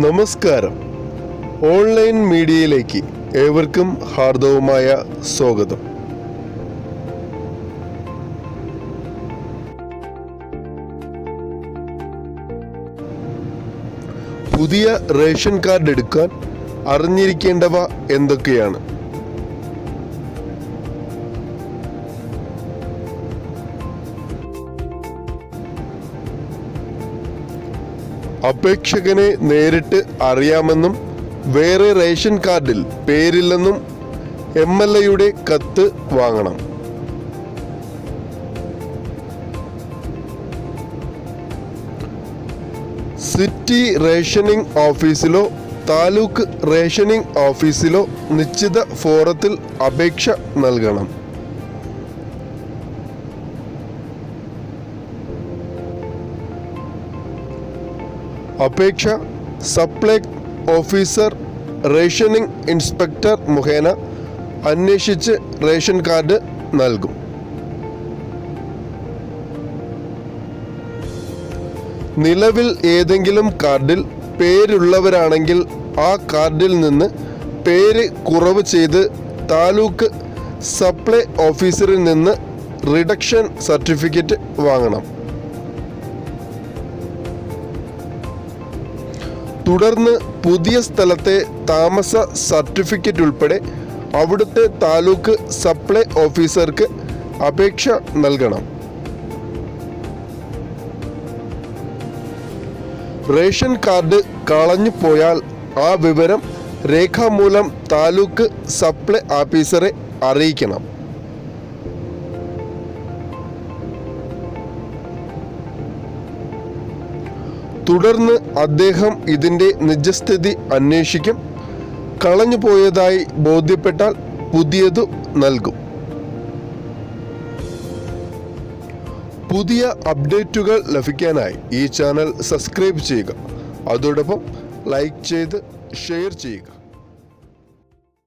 നമസ്കാരം. ഓൺലൈൻ മീഡിയയിലേക്ക് ഏവർക്കും ഹാർദവുമായ സ്വാഗതം. പുതിയ റേഷൻ കാർഡ് എടുക്കാൻ അറിഞ്ഞിരിക്കേണ്ടവ എന്തൊക്കെയാണ്? അപേക്ഷകനെ നേരിട്ട് അറിയാമെന്നും വേറെ റേഷൻ കാർഡിൽ പേരില്ലെന്നും എം എൽ എയുടെ കത്ത് വാങ്ങണം. സിറ്റി റേഷനിംഗ് ഓഫീസിലോ താലൂക്ക് റേഷനിംഗ് ഓഫീസിലോ നിശ്ചിത ഫോറത്തിൽ അപേക്ഷ നൽകണം. അപേക്ഷ സപ്ലൈ ഓഫീസർ റേഷനിംഗ് ഇൻസ്പെക്ടർ മുഖേന അന്വേഷിച്ച് റേഷൻ കാർഡ് നൽകും. നിലവിൽ ഏതെങ്കിലും കാർഡിൽ പേരുള്ളവരാണെങ്കിൽ ആ കാർഡിൽ നിന്ന് പേര് കുറവ് ചെയ്ത് താലൂക്ക് സപ്ലൈ ഓഫീസറിൽ നിന്ന് റിഡക്ഷൻ സർട്ടിഫിക്കറ്റ് വാങ്ങണം. തുടർന്ന് പുതിയ സ്ഥലത്തെ താമസ സർട്ടിഫിക്കറ്റ് ഉൾപ്പെടെ അവിടുത്തെ താലൂക്ക് സപ്ലൈ ഓഫീസർക്ക് അപേക്ഷ നൽകണം. റേഷൻ കാർഡ് കളഞ്ഞു പോയാൽ ആ വിവരം രേഖാമൂലം താലൂക്ക് സപ്ലൈ ഓഫീസറെ അറിയിക്കണം. തുടർന്ന് അദ്ദേഹം ഇതിന്റെ നിജസ്ഥിതി അന്വേഷിക്കും. കളഞ്ഞു പോയതായി ബോധ്യപ്പെട്ടാൽ പുതിയതു നൽകും. പുതിയ അപ്ഡേറ്റുകൾ ലഭിക്കാനായി ഈ ചാനൽ സബ്സ്ക്രൈബ് ചെയ്യുക. അതോടൊപ്പം ലൈക്ക് ചെയ്ത് ഷെയർ ചെയ്യുക.